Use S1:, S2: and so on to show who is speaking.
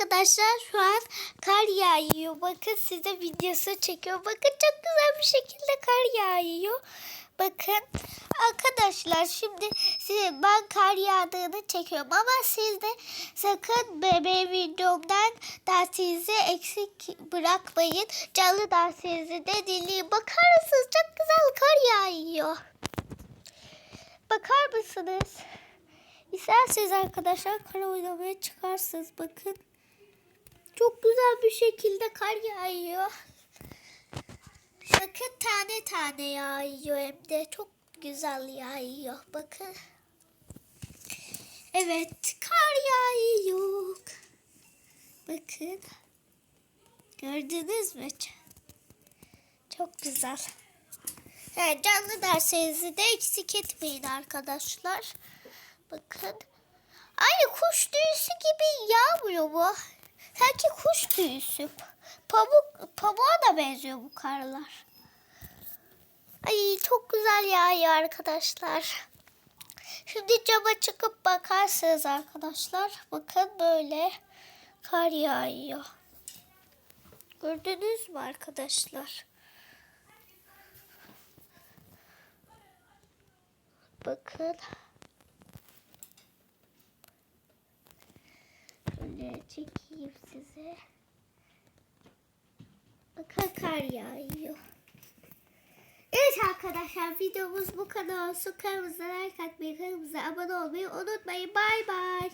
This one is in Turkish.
S1: arkadaşlar şu an kar yağıyor. Bakın size videosu çekiyor. Bakın çok güzel bir şekilde kar yağıyor. Bakın arkadaşlar şimdi size ben kar yağdığını çekiyorum ama siz de sakın bebeğim videomdan dersinizi eksik bırakmayın. Canlı dersinizi de dinleyin. Bakar mısınız? Çok güzel kar yağıyor. Bakar mısınız? İsterseniz arkadaşlar kar oynamaya çıkarsınız. Bakın. Çok güzel bir şekilde kar yağıyor. Bakın tane tane yağıyor hem de çok güzel yağıyor. Bakın. Evet kar yağıyor. Bakın. Gördünüz mü? Çok güzel. Evet, canlı derslerinizi de eksik etmeyin arkadaşlar. Bakın. Aynı kuş tüyüsü gibi yağmıyor bu. Sanki kuş tüyüsü. Pamuk, pamuğa da benziyor bu karlar. Ay çok güzel yağıyor arkadaşlar. Şimdi cama çıkıp bakarsınız arkadaşlar. Bakın böyle kar yağıyor. Gördünüz mü arkadaşlar? Bakın. Şöyle çekeyim size. Bakın kar yağıyor. Evet arkadaşlar videomuz bu kadar olsun. Kanalımıza like atmayı, kanalımıza abone olmayı unutmayın. Bay bay.